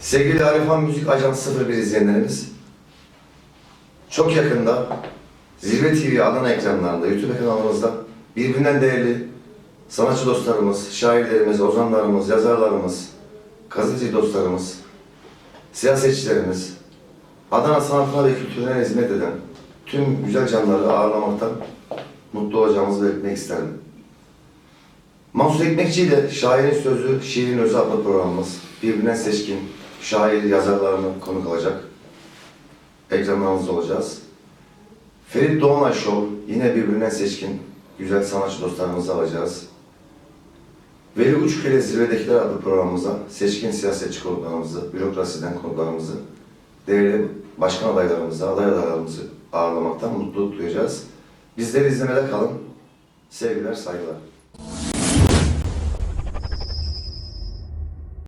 Sevgili Arifan Müzik Ajansı 01 izleyenlerimiz, çok yakında Zirve TV Adana ekranlarında, YouTube kanalımızda birbirinden değerli sanatçı dostlarımız, şairlerimiz, ozanlarımız, yazarlarımız, gazeteci dostlarımız, siyasetçilerimiz, Adana sanatına ve kültürüne hizmet eden tüm güzel canları ağırlamaktan mutlu olacağımızı belirtmek isterim. Mansur Ekmekçi ile Şairin Sözü, Şiirin Özü adlı programımız birbirinden seçkin şair yazarlarını konuk alacak. Ekranlarımızda olacağız. Ferit Doğanay Show yine birbirinden seçkin güzel sanatçı dostlarımızı alacağız. Veli Uçkele Zirvedekiler adlı programımıza seçkin siyasetçi konuklarımızı, bürokrasiden konuklarımızı, değerli başkan adaylarımızı, aday adaylarımızı ağırlamaktan mutluluk duyacağız. Bizleri izlemede kalın. Sevgiler, saygılar.